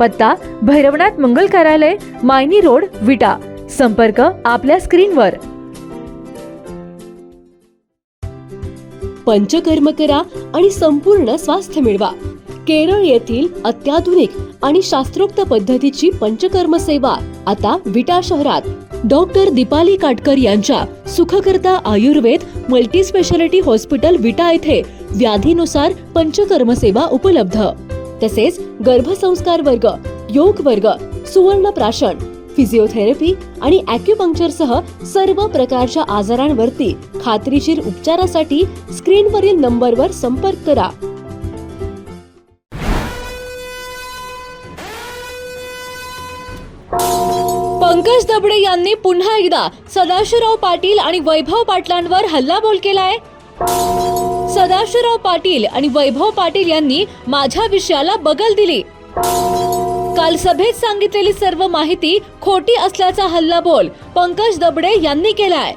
पत्ता भैरवनाथ मंगल कार्यालय मायनी रोड विटा. संपर्क आपल्या स्क्रीनवर. पंचकर्म करा आणि संपूर्ण स्वास्थ्य मिळवा. केरळ येथील अत्याधुनिक आणि शास्त्रोक्त पद्धतीची पंचकर्म सेवा आता विटा शहरात. डॉक्टर दीपाली काटकर यांच्या Sukhkarta Ayurveda multi speciality hospital Vita येथे व्याधीनुसार पंचकर्म सेवा उपलब्ध. तसेच गर्भसंस्कार वर्ग योग वर्ग सुवर्ण प्राशन फिजिओथेरपी आणि अॅक्युपंक्चर सह सर्व प्रकारच्या आजारांवरती खात्रीशीर उपचारासाठी स्क्रीनवरील नंबरवर संपर्क करा. पंकज दबडे यांनी पुन्हा एकदा सदाशिवराव पाटील आणि वैभव पाटलांवर हल्लाबोल केलाय. सदाशिवराव पाटील आणि वैभव पाटील यांनी माझ्या विषयाला बगल दिली. काल सभेत सांगितलेली सर्व माहिती खोटी असल्याचा हल्लाबोल पंकज दबडे यांनी केलाय.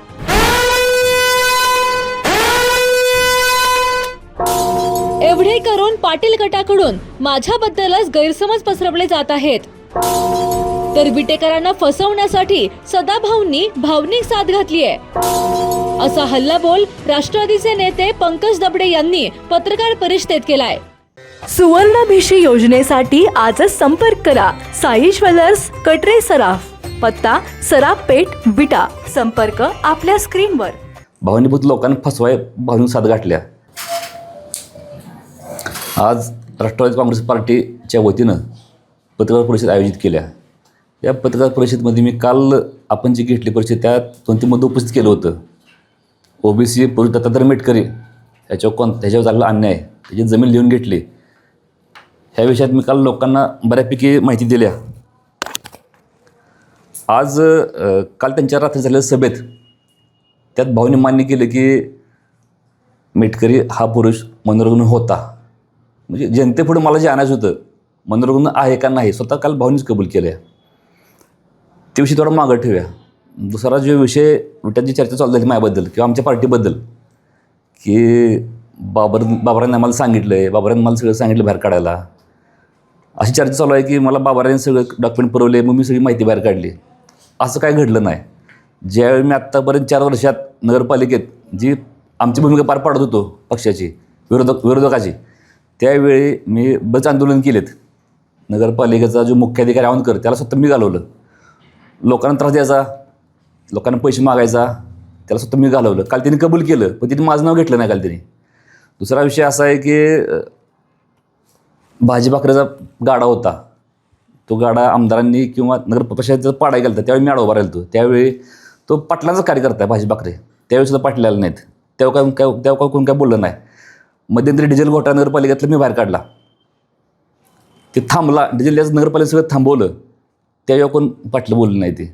एवढे करून पाटील गटाकडून माझ्याबद्दलच गैरसमज पसरवले जात आहेत. तर विटेकरांना फसवण्यासाठी सदाभाऊंनी भावनिक साथ घातली आहे असा हल्लाबोल राष्ट्रवादीचे नेते पंकज दबडे यांनी पत्रकार परिषदेत केलाय. सुवर्णभिषी योजनेसाठी आजच संपर्क करा. साई ज्वेलर्स कटरे सराफ. पत्ता सराफ पेठ विटा. संपर्क आपल्या स्क्रीनवर. भावनीभूत लोकांना फसवाय भावनिक साथ गाठल्या. आज राष्ट्रवादी काँग्रेस पार्टीच्या वतीनं पत्रकार परिषद आयोजित केल्या. या पत्रकार परिषदेमध्ये मी काल आपण जी घेतली परिषद त्यात दोन तीन मुद्दे उपस्थित केलं होतं? ओबीसी पुरुष दत्तात्रय मेटकरी ह्याच्यावर कोण त्याच्यावर झालेला अन्याय त्याची जमीन लिहून घेतली. ह्या विषयात मी काल लोकांना बऱ्यापैकी माहिती दिल्या. आज काल त्यांच्या रात्री झालेल्या सभेत त्यात भाऊने मान्य केलं की मेटकरी हा पुरुष मनोरुग्ण होता. म्हणजे जनतेपुढे मला जे आणायचं होतं मनोरुग्ण आहे का नाही स्वतः काल भाऊनीच कबूल केलं आहे त्याविषयी थोडं मागं ठेवूया. दुसरा जो विषय विटांची चर्चा चालू झाली माझ्याबद्दल किंवा आमच्या पार्टीबद्दल की बाबर बाबरांनी आम्हाला सांगितलं आहे बाबरांनी मला सगळं सांगितलं बाहेर काढायला. अशी चर्चा चालू आहे की मला बाबरांनी सगळं डॉक्युमेंट पुरवले मग मी सगळी माहिती बाहेर काढली. असं काय घडलं नाही. ज्यावेळी मी आत्तापर्यंत चार वर्षात नगरपालिकेत जी आमची भूमिका पार पाडत होतो पक्षाची विरोधक विरोधकाची त्यावेळी मी बच आंदोलन केलेत. नगरपालिकेचा जो मुख्याधिकारी आवाहनकर त्याला स्वतः मी घालवलं. लोकांना त्रास द्यायचा. लोकांना पैसे मागायचा त्याला स्वतः मी घालवलं. काल त्यांनी कबूल केलं पण तिने माझं नाव घेतलं नाही काल त्यांनी दुसरा विषय असा आहे की भाजी भाकरीचा गाडा होता. तो गाडा आमदारांनी किंवा नगर प्रशासनाचा पाडा गेला होता त्यावेळी मी आडा उभा राहिलो त्यावेळी तो पाटलांचा कार्यकर्ता आहे भाजी भाकरे. त्यावेळी सुद्धा पाटील आले नाहीत. तेव्हा काय काय तेव्हा काय कोण काय बोललं नाही. मध्यंतरी डिझेल घोटाळा नगरपालिकेतलं मी बाहेर काढला. ते थांबला डिझेल याचं नगरपालिका सगळं थांबवलं. त्यावेळी कोण पाटलं बोललं नाही ते.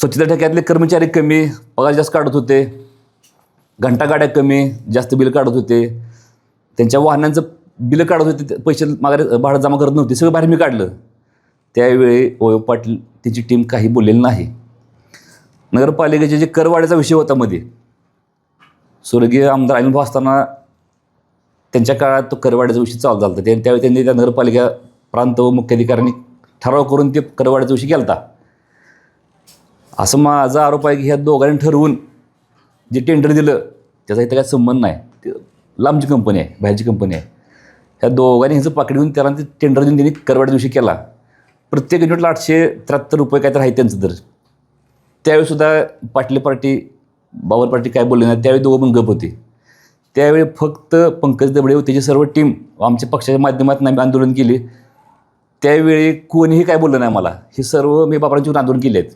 स्वच्छता ठेक्यातले कर्मचारी कमी पगार जास्त काढत होते. घंटा गाड्या कमी जास्त बिल काढत होते. त्यांच्या वाहनांचं बिलं काढत होते ते पैसे मागे भाडं जमा करत नव्हते सगळं बाहेर मी काढलं. त्यावेळी ओयो पाटील त्यांची टीम काही बोललेली नाही. नगरपालिकेचे जे करवाढीचा विषय होता मध्ये स्वर्गीय आमदार अनुभव असताना त्यांच्या काळात तो करवाड्याचा विषय चालू झाला होता. त्यावेळी त्यांनी त्या नगरपालिका प्रांत व मुख्याधिकाऱ्यांनी ठराव करून ते करवाड्याचा विषय केला होता. असं माझा आरोप आहे की ह्या दोघांनी ठरवून जे टेंडर दिलं त्याचा इथं काय संबंध नाही. ते लांबची कंपनी आहे बाहेरची कंपनी आहे. ह्या दोघांनी ह्याचं पाकिट घेऊन त्याला ते टेंडर देऊन त्यांनी करवाड्या दिवशी केला. प्रत्येक युनिटला आठशे त्र्याहत्तर रुपये काय तर आहे त्यांचं दर. त्यावेळीसुद्धा पाटले पार्टी बाबर पार्टी काय बोलले नाही त्यावेळी दोघं पण गप होते. त्यावेळी फक्त पंकज दबडे व त्याची सर्व टीम आमच्या पक्षाच्या माध्यमातून आम्ही आंदोलन केले. त्यावेळी कोणीही काय बोललं नाही मला हे सर्व मी बाबरांच्यावर आंदोलन केले आहेत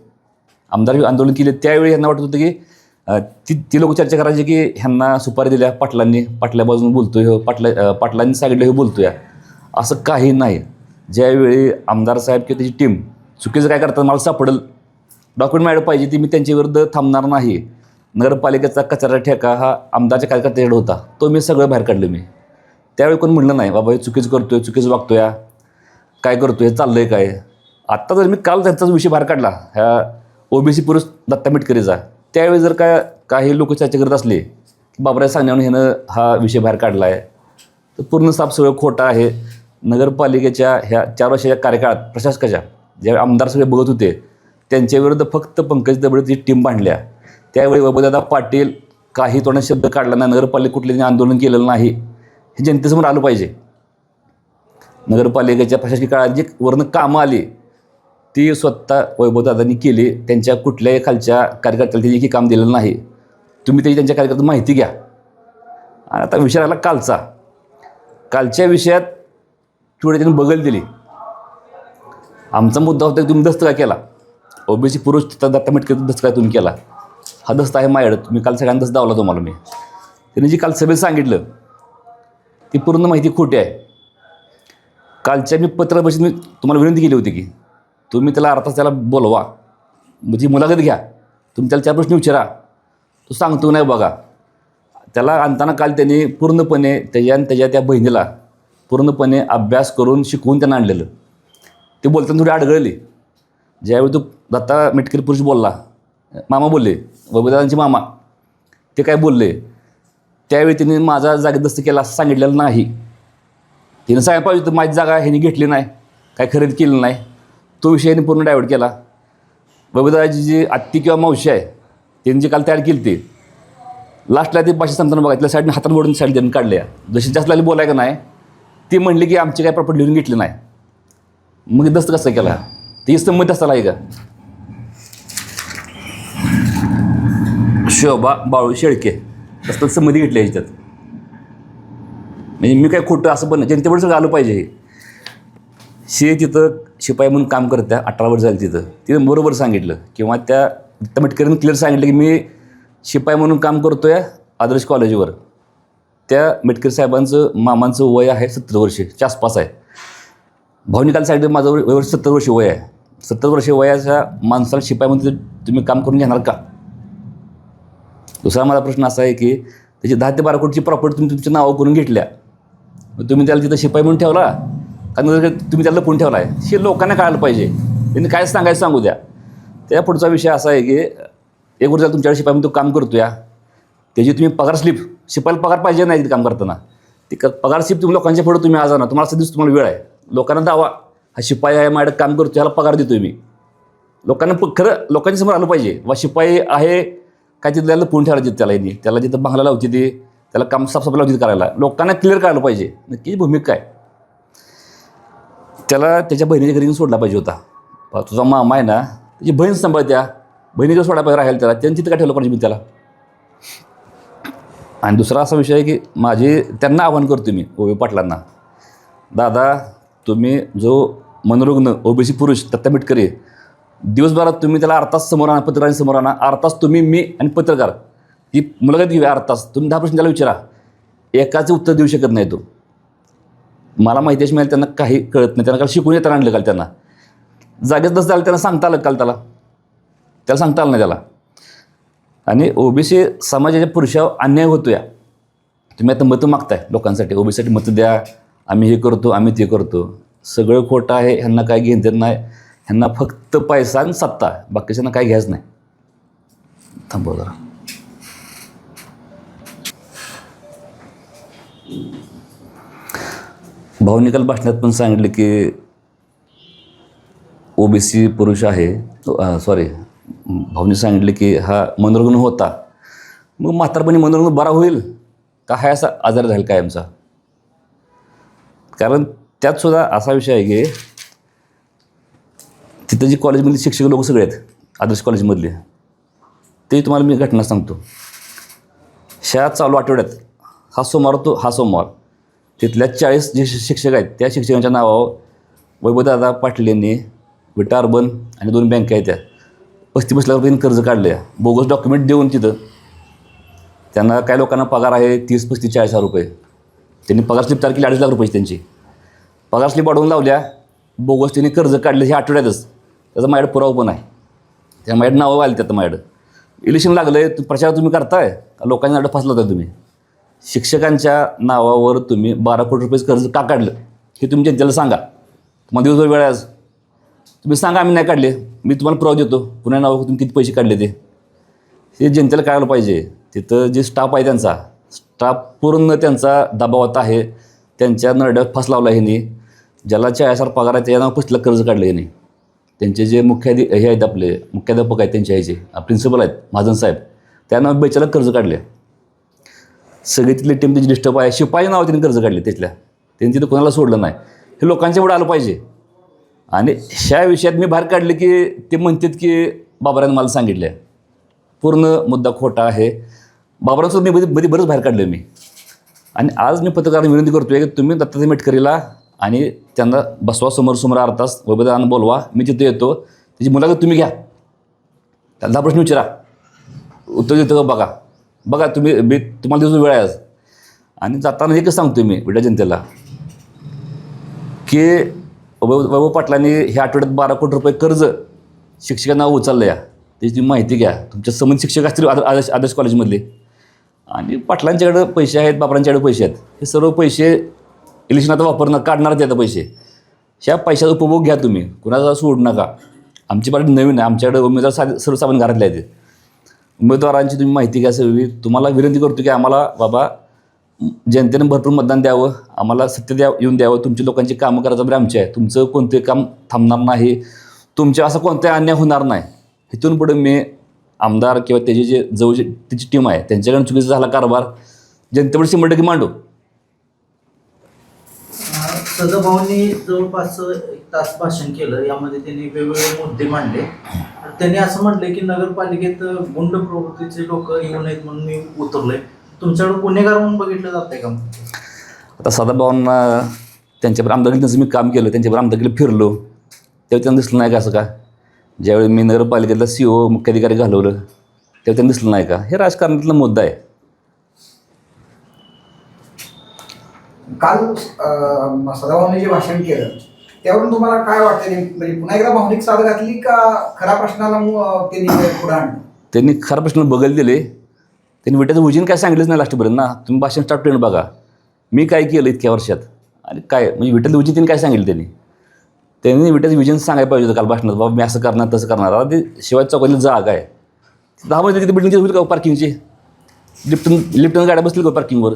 आमदार आंदोलन केले त्यावेळी यांना वाटत होतं की ती ती लोक चर्चा करायची की ह्यांना सुपारी दिल्या पाटलांनी पाटल्या बाजून बोलतोय हो पाटला पाटलांनी सांगितलं हे बोलतोय. असं काही नाही. ज्यावेळी आमदार साहेब किंवा त्याची टीम चुकीचं काय करतात मला सापडेल. डॉक्युमेंट मॅडम पाहिजे ती मी त्यांच्याविरुद्ध थांबणार नाही. नगरपालिकेचा कचरा ठेका हा आमदारच्या कार्यकर्त्याकडे होता. तो मी सगळं बाहेर काढलं मी. त्यावेळी कोण म्हणलं नाही बाबा हे चुकीचं करतोय चुकीचं वागतोय काय करतोय चाललं आहे काय? आत्ता जर मी काल त्यांचाच विषय बाहेर काढला ह्या ओबीसी पुरुष दत्ता मिटकरीचा त्यावेळी जर का काही लोक चर्चा करत असले की बाबराय सांगण्यावर ह्यानं हा विषय बाहेर काढला आहे तर पूर्ण साफ सगळं खोटं आहे. नगरपालिकेच्या ह्या चार वर्षाच्या कार्यकाळात प्रशासकाच्या ज्यावेळी आमदार सगळे बघत होते त्यांच्याविरुद्ध फक्त पंकज दबडेची टीम बांधल्या. त्यावेळी बाबादादा पाटील काही तोंडात शब्द काढला नाही नगरपालिका कुठले आंदोलन केलेलं नाही. हे जनतेसमोर आलं पाहिजे. नगरपालिकेच्या प्रशासकीय काळात जी वरनं कामं आली ती स्वतः वैभवदादांनी केली त्यांच्या कुठल्याही खालच्या कार्यकर्त्याला त्यांनी काम दिलेलं नाही. तुम्ही त्याची त्यांच्या कार्यकर्त्याची माहिती घ्या. आणि आता विषय आला कालचा. कालच्या विषयात थोडी त्यांनी बगल दिली. आमचा मुद्दा होता की तुम्ही दस्त काय केला? ओबीसी पुरुष तिथं दत्ता मेटकर दस्त काय तुम्ही केला? हा दस्त आहे मायड तुम्ही काल सगळ्यांना दस्त दावला तुम्हाला मी. त्यांनी जी काल सभेत सांगितलं ती पूर्ण माहिती खोटी आहे. कालच्या मी पत्र मी तुम्हाला विनंती केली होती की तुम्ही त्याला अर्थात त्याला बोलवा. म्हणजे मुलाखत घ्या. तुम्ही त्याला चार प्रश्न विचारा. तो सांगतो नाही बघा. त्याला आणताना काल त्यांनी पूर्णपणे त्याच्या आणि त्याच्या त्या बहिणीला पूर्णपणे अभ्यास करून शिकवून त्यांना आणलेलं. ते बोलताना थोडी अडगळली. ज्यावेळी तो दत्ता मेटकरी पुरुष बोलला मामा बोलले वैभवदादांचे मामा. ते काय बोलले त्यावेळी तिने माझा जागेदस्त केला असं सांगितलेलं नाही. तिने सांगायला पाहिजे तर माझी जागा ह्याने घेतली नाही. काय खरेदी केली नाही. तो विषयाने पूर्ण डायवर्ट केला. वैभवदादाची जी आत्ती किंवा मावशी आहे त्यांनी जी काल तयार केली ती लास्टला ती भाषा सांगताना बघा तिला साईडने हातात ओढून साईड देऊन काढल्या. जशी जास्त लागली बोलाय का नाही ती म्हणली की आमची काय प्रॉपर्टी लिहून घेतली नाही. मग दस्त कसं केला? ती संमती असायला आहे का? शोभा बाळू शेळके तसं संमती घेतली आहे ह्याच्यात म्हणजे मी काय खोटं असं पण जनतेपुढे सगळं आलं पाहिजे. शे तिथं शिपाई म्हणून काम करत त्या अठरा वर्ष झाली तिथं. तिथं बरोबर सांगितलं किंवा त्या मिटकरीनं क्लिअर सांगितलं की मी शिपाई म्हणून काम करतो आहे आदर्श कॉलेजवर. त्या मेटकर साहेबांचं मामांचं वय आहे सत्तर वर्षेच्या आसपास आहे. भावनिकाला सांगितलं माझं वय सत्तर वर्ष वय आहे. सत्तर वर्ष वयाच्या माणसाला शिपाई म्हणून तुम्ही काम करून घेणार का? दुसरा माझा प्रश्न असा आहे की त्याची दहा ते बारा कोटीची प्रॉपर्टी तुम्ही तुमच्या नावावर करून घेतल्या. मग तुम्ही त्याला तिथं शिपाई म्हणून ठेवला. कारण तुम्ही त्याला लपून ठेवला आहे हे लोकांना कळायला पाहिजे. त्यांनी काय सांगायचं सांगू द्या. त्या पुढचा विषय असा आहे की एक वर्षाला तुमच्याकडे शिपाई तो काम करतो या त्याची तुम्ही पगार स्लिप शिपायला पगार पाहिजे नाही काम करताना. ती पगार स्लिप तुम्ही लोकांच्या पुढे तुम्ही आज आणा तुम्हाला सध्याच तुम्हाला वेळ आहे. लोकांना दावा हा शिपाई आहे माझ्याकडे काम करतो ह्याला पगार देतोय मी. लोकांना प- खरं लोकांच्या समोर आलं पाहिजे. वा शिपाई आहे काय तिथं त्याला फोन ठेवायला देत त्याला यांनी. त्याला जिथं बांगला लावते ते त्याला काम साफसफाई लावते करायला. लोकांना क्लिअर करायला पाहिजे. नक्की भूमिका आहे त्याला त्याच्या बहिणीच्या घरी सोडला पाहिजे होता. तुझा मामा आहे ना त्याची बहीण सांभाळत्या. बहिणीकडे सोडा पाहिजे राहायला त्याला. त्यांनी तिथं काय ठेवलं पाहिजे मी त्याला आणि दुसरा असा विषय आहे की माझे त्यांना आव्हान करतो मी ओबी पाटलांना. दादा तुम्ही जो मनोरुग्ण ओबीसी पुरुष दत्ता मिटकरी दिवसभरात तुम्ही त्याला अर्ध तास समोर आणा पत्रकारांनी समोर आणा. अर्ध तास तुम्ही मी आणि पत्रकार. ही मुलाखत घेऊया अर्ध तास. तुम्ही दहा प्रश्न त्याला विचारा. एकाचं उत्तर देऊ शकत नाही तो. मला माहिती अशी मिळाली त्यांना काही कळत नाही. त्यांना काल शिकून येताना आणलं काल त्यांना. जागेच नसतं झालं त्यांना सांगता आलं काल त्याला. त्याला सांगता आलं नाही त्याला. आणि ओबीसी समाजाच्या पुरुषावर अन्याय होतो या तुम्ही आता मतं मागताय लोकांसाठी. ओबीसीसाठी मतं द्या. आम्ही हे करतो आम्ही ते करतो. सगळं खोटं आहे ह्यांना काय घेणं नाही. ह्यांना फक्त पैसा आणि सत्ता. बाकीच्यांना काय घ्यायचं नाही. थांबव जरा. भावनिकाल भाषणात पण सांगितलं की ओबीसी पुरुष आहे सॉरी भाऊनी सांगितलं की हा मनोरुग्ण होता. मग म्हातारपणी मनोरुग्ण बरा होईल का हा असा आजार झाला काय आमचा? कारण त्यात सुद्धा असा विषय आहे की तिथं जी कॉलेजमधले शिक्षक लोक सगळे आहेत आदर्श कॉलेजमधले ते तुम्हाला मी घटना सांगतो. शाळा चालू आठवड्यात हा सोमवार तो हा सोमवार. तिथल्या चाळीस जे शिक्षक आहेत त्या शिक्षकांच्या नावावर वैभवदादा पाटील यांनी विटा अर्बन आणि दोन बँका आहेत त्या पस्तीस लाख रुपयांनी कर्ज काढलं बोगस डॉक्युमेंट देऊन तिथं त्यांना काही लोकांना पगार आहे तीस पस्तीस चाळीस हजार रुपये. त्यांनी पगार स्लिप तारखेला केली अडीच लाख रुपयाची त्यांची. पगार स्लिप वाढवून लावल्या बोगस त्यांनी कर्ज काढले हे आठवड्यातच. त्याचा माझ्याकडे पुरावा पण आहे. त्या माझ्याकडे नावं आली त्यात माझ्याकडं. इलेक्शन लागलं आहे प्रचार तुम्ही करताय का लोकांच्या नाडं फसला होता तुम्ही. शिक्षकांच्या नावावर तुम्ही बारा कोटी रुपये कर्ज का काढलं? हे तुम्ही जनतेला सांगा. तुम्हाला दिवसभर वेळ आहे आज. तुम्ही सांगा आम्ही नाही काढले. मी तुम्हाला पुरावा देतो. पुन्हा नावावर तुम्ही किती पैसे काढले ते? हे जनतेला कळायला पाहिजे. तिथं जे स्टाफ आहे त्यांचा स्टाफ पूर्ण त्यांचा दबावात आहे. त्यांच्या नरड्यात फास लावला ह्यांनी. ज्याला चाळीसार पगार आहे त्याच्या नाव कसलं कर्ज काढलं ह्यांनी? त्यांचे जे मुख्याधि हे आहेत आपले मुख्याध्यापक आहेत त्यांचे ह्याचे. प्रिन्सिपल आहेत महाजन साहेब. त्या बेचाला कर्ज काढले. सगळी तिथली टीम त्याची डिस्टर्ब आहे. शिपाई नाव त्यांनी कर्ज काढले तिथल्या. त्यांनी तिथं कोणाला सोडलं नाही. हे लोकांच्या पुढे आलं पाहिजे. आणि ह्या विषयात मी बाहेर काढले की ते म्हणतात की बाबरानं मला सांगितलं आहे पूर्ण मुद्दा खोटा आहे. बाबरांचं मी मध्ये मध्ये बरंच बाहेर काढलं मी. आणि आज मी पत्रकारांना विनंती करतो आहे की तुम्ही दत्तात्रय मेटकरीला आणि त्यांना बसवा समोर समोर अर्धा तास वैभवदाना बोलवा. मी तिथे येतो. त्याची मुलाखत तुम्ही घ्या. त्यांना प्रश्न विचारा. उत्तर देतो का बघा. बघा तुम्ही मी तुम्हाला दिवस वेळ आहे आज. आणि जाताना एकच सांगतो मी विडा जनतेला की वैभव पाटलांनी ह्या आठवड्यात बारा कोटी रुपये कर्ज शिक्षकांना उचललं या. त्याची तुम्ही माहिती घ्या. तुमच्या समज शिक्षक असतील आदर्श आदर्श आदर्श कॉलेजमधले. आणि पाटलांच्याकडं पैसे आहेत बापरांच्याकडे पैसे आहेत. हे सर्व पैसे इलेक्शन आता वापरणार काढणार ते आता पैसे. ह्या पैशाचा उपभोग घ्या तुम्ही. कुणाचा सोडू नका. आमची पार्टी नवीन आहे. आमच्याकडे उमेदवार साधे सर्वसामान्य घरातले आहेत. उमेदवारांची तुम्ही माहिती घ्या सगळी. तुम्हाला विनंती करतो की आम्हाला बाबा जनतेने भरपूर मतदान द्यावं. आम्हाला सत्य द्या येऊन द्यावं. तुमची लोकांची कामं करायचं बरं आमची आहे. तुमचं कोणते काम थांबणार नाही. तुमच्या असं कोणताही अन्याय होणार नाही. इथून पुढे मी आमदार किंवा त्याची जे जवळची त्याची टीम आहे त्यांच्याकडून चुकीचा झाला कारभार. जनतेपुढे शंभर टक्के मांडू. सदाभाऊंनी जवळपास एक तास भाषण केलं. यामध्ये त्यांनी वेगवेगळे मुद्दे मांडले. त्यांनी असं म्हटलं की नगरपालिकेत गुंड प्रवृत्तीचे लोक येऊ नयेत म्हणून मी उतरलोय. तुमच्याकडे गुन्हेगार म्हणून बघितलं जातंय का आता सदाभावांना त्यांच्यावर आमदारकीत जसं मी काम केलं त्यांच्यावर आमदारकीला फिरलो. तेव्हा त्यांना दिसलं नाही का असं का? ज्यावेळी मी नगरपालिकेतला सी ओ मुख्याधिकारी घालवलं तेव्हा त्यांना दिसलं नाही का? हे राजकारणातला मुद्दा आहे. काल सदाभाऊने जे भाषण केलं त्यावरून तुम्हाला काय वाटतं म्हणजे पुन्हा एकदा भावनिक साथ घातली का खरा प्रश्नाला त्यांनी पुढे आणलं? त्यांनी खरा प्रश्न बगल दिले. त्यांनी विट्याचं उजीन काय सांगितलंच नाही लास्टपर्यंत ना. तुम्ही भाषण स्टार्ट करून बघा. मी काय केलं इतक्या वर्षात? आणि काय म्हणजे विट्याचं उजीन त्यांनी काय सांगितलं त्यांनी? त्यांनी विट्याचं विजन सांगायला पाहिजे होतं काल भाषणात. बाबा मी असं करणार तसं करणार. आता ते शिवाय चौकातली जागा आहे. दहा महिने तिथे बिल्डिंगची होईल का हो पार्किंगची लिफ्टन लिफ्टन गाड्या बसतील का हो पार्किंगवर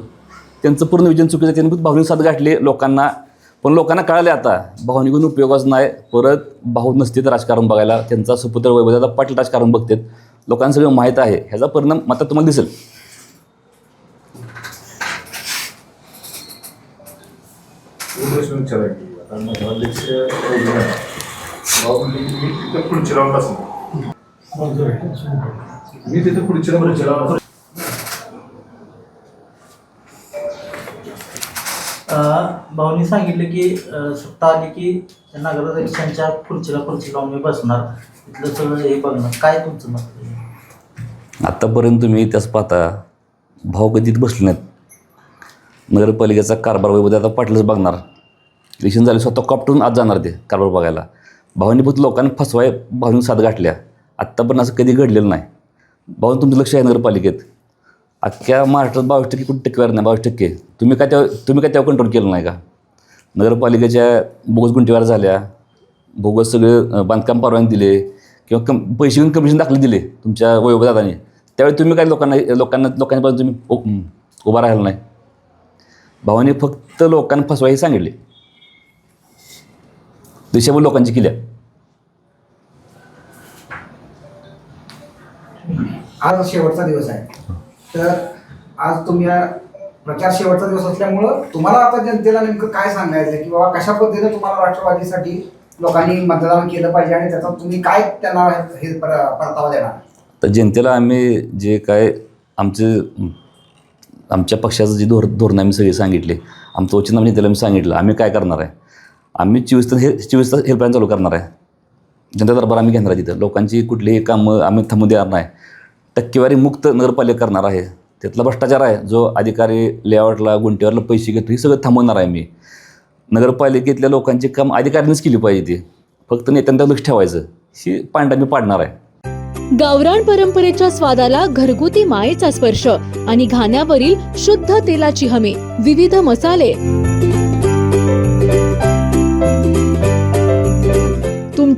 त्यांचं पूर्ण विजन चुकीचं त्यांनी भावनिक साथ गाठले लोकांना. पण लोकांना कळाले आता भावनिकून उपयोगच नाही परत भाऊ नसते तर राजकारण बघायला त्यांचा सुपुत्र वैभव पाटील राजकारण बघतात. लोकांना सगळं माहीत आहे. ह्याचा परिणाम मात्र तुम्हाला दिसेल. भाऊ की मी तिथं खुर्ची लावून बसणार मी तिथं खुर्चीला खुर्ची लावून अं, भाऊनी सांगितलं की सत्ता आली की नगराध्यक्षांच्या खुर्चीला खुर्ची लावून मी बसणार. इथलं सगळं हे बघणार. काय तुमचं मत आत्तापर्यंत तुम्ही इतिहास पाहता भाऊ कधीच बसले नाहीत. नगरपालिकेचा कारभार वैभव आता पाटलंच बघणार. इलेक्शन झाले स्वतः कॉप्टून आज जाणार ते कारभार बघायला. भावांनी फक्त लोकांना फसवाय भाऊनी साथ गाठल्या. आत्तापर्यंत असं कधी घडलेलं नाही. भाऊन तुमचं लक्ष आहे नगरपालिकेत. अख्ख्या महाराष्ट्रात बावीस टक्के कुठे टक्केवर नाही बावीस टक्के. तुम्ही काय त्या तुम्ही काय त्यावर कंट्रोल केलं नाही का? नगरपालिकेच्या बोगस गुंठेवार झाल्या. बोगस सगळे बांधकाम परवानगी दिले. किंवा कम पैसे घेऊन कमिशन दाखले दिले तुमच्या वैभवदादाने त्यावेळी तुम्ही काय लोकांना लोकांना लोकांपासून तुम्ही उभा राहिला नाही? भावाने फक्त लोकांना फसवा हे सांगितले. दिशाभूल लोकांची केल्या. आज शेवटचा दिवस आहे. तर आज तुम्ही या प्रचार शेवटचा दिवस असल्यामुळं तुम्हाला आता जनतेला नेमकं काय सांगायचं की बाबा कशा पद्धतीने तुम्हाला राष्ट्रवादीसाठी लोकांनी मतदान केलं पाहिजे आणि त्याचा तुम्ही काय त्यांना हे परतावा देणार? तर जनतेला आम्ही जे काय आमचे आमच्या पक्षाचं जे धोर धोरणं आम्ही सगळे सांगितले आमचं वचन आम्ही जनतेला आम्ही सांगितलं आम्ही काय करणार आहे? आम्ही चोवीस तास हे चोवीस तास हेल्पलाईन चालू करणार आहे. जनता दरबार आम्ही घेणार आहे तिथं. लोकांची कुठलीही कामं आम्ही थांबू देणार नाही. टक्केवारी मुक्त नगरपालिका करणार आहे. त्यातला भ्रष्टाचार आहे जो अधिकारी लेआउटला गुंटीवरला पैसे घेतो हे सगळं थांबवणार आहे मी. नगरपालिकेतल्या लोकांची काम अधिकाऱ्यांनीच केली पाहिजे ती. फक्त नेत्यांना लक्ष ठेवायचं. ही पांडा मी पाडणार आहे. गावरान परंपरेच्या स्वादाला घरगुती मायेचा स्पर्श आणि घाण्यावरील शुद्ध तेलाची हमी विविध मसाले.